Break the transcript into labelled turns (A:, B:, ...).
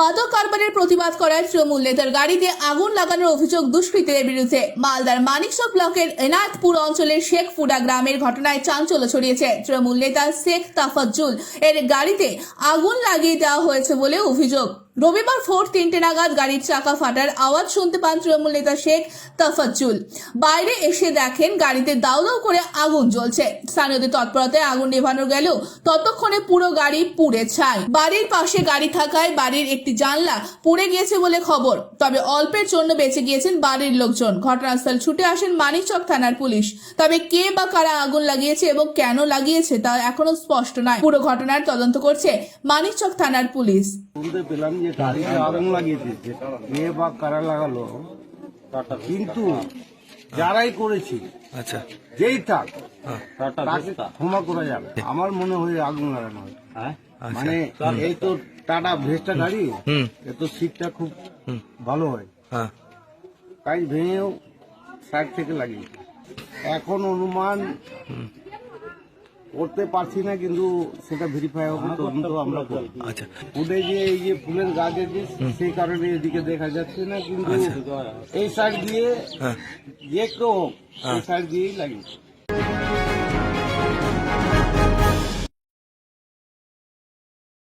A: মাদক কারবারের প্রতিবাদ করায় তৃণমূল নেতার গাড়িতে আগুন লাগানোর অভিযোগ দুষ্কৃতীদের বিরুদ্ধে। মালদার মানিকশ ব্লকের এনাথপুর অঞ্চলের শেখপুরা গ্রামের ঘটনায় চাঞ্চল্য ছড়িয়েছে। তৃণমূল নেতা শেখ তাফাজ্জুল। এর গাড়িতে আগুন লাগিয়ে দেওয়া হয়েছে বলে অভিযোগ। রবিবার ভোর তিনটে নাগাদ গাড়ির চাকা ফাটার আওয়াজ শুনতে পান তৃণমূল নেতা শেখ তাফাজ্জুল। বাইরে এসে দেখেন গাড়িতে দাউ দাউ করে আগুন জ্বলছে। স্থানীয়দের তৎপরতায় আগুন নেভানো গেল। ততক্ষণে পুরো গাড়ি পুড়ে ছাই। বাড়ির পাশে গাড়ি থাকায় বাড়ির একটি জানলা পুড়ে গিয়েছে বলে খবর। তবে অল্পের জন্য বেঁচে গিয়েছেন বাড়ির লোকজন। ঘটনাস্থল ছুটে আসেন মানিকচক থানার পুলিশ। তবে কে বা কারা আগুন লাগিয়েছে এবং কেন লাগিয়েছে তা এখনও স্পষ্ট নয়। পুরো ঘটনার তদন্ত করছে মানিকচক থানার পুলিশ।
B: পেলাম যে গাড়িতে আগুন লাগিয়েছে কে বা কারা লাগালো কিন্তু যারাই করেছে
C: আচ্ছা।
B: যেই থাক তাকে ক্ষমা করা যাবে। আমার মনে হয় আগুন লাগানো হয়। মানে এই তো টাটা ভেস্টা গাড়ি
C: হুম।
B: এ তো সিটটা খুব ভালো হয়।
C: হ্যাঁ।
B: কাজ ভেঙেও সাইড থেকে লাগিয়েছে এখন অনুমান করতে পারছি না কিন্তু সেটা ভেরিফাই হবে তদন্ত আমরা করব।
C: আচ্ছা।
B: ফুটে যে এই যে ফুলের গাছ আছে সেই কারণে এদিকে দেখা যাচ্ছে না কিন্তু এই সাইড দিয়ে
C: হ্যাঁ।
B: যে কেউ হোক এই সাইড দিয়েই লাগিয়েছে।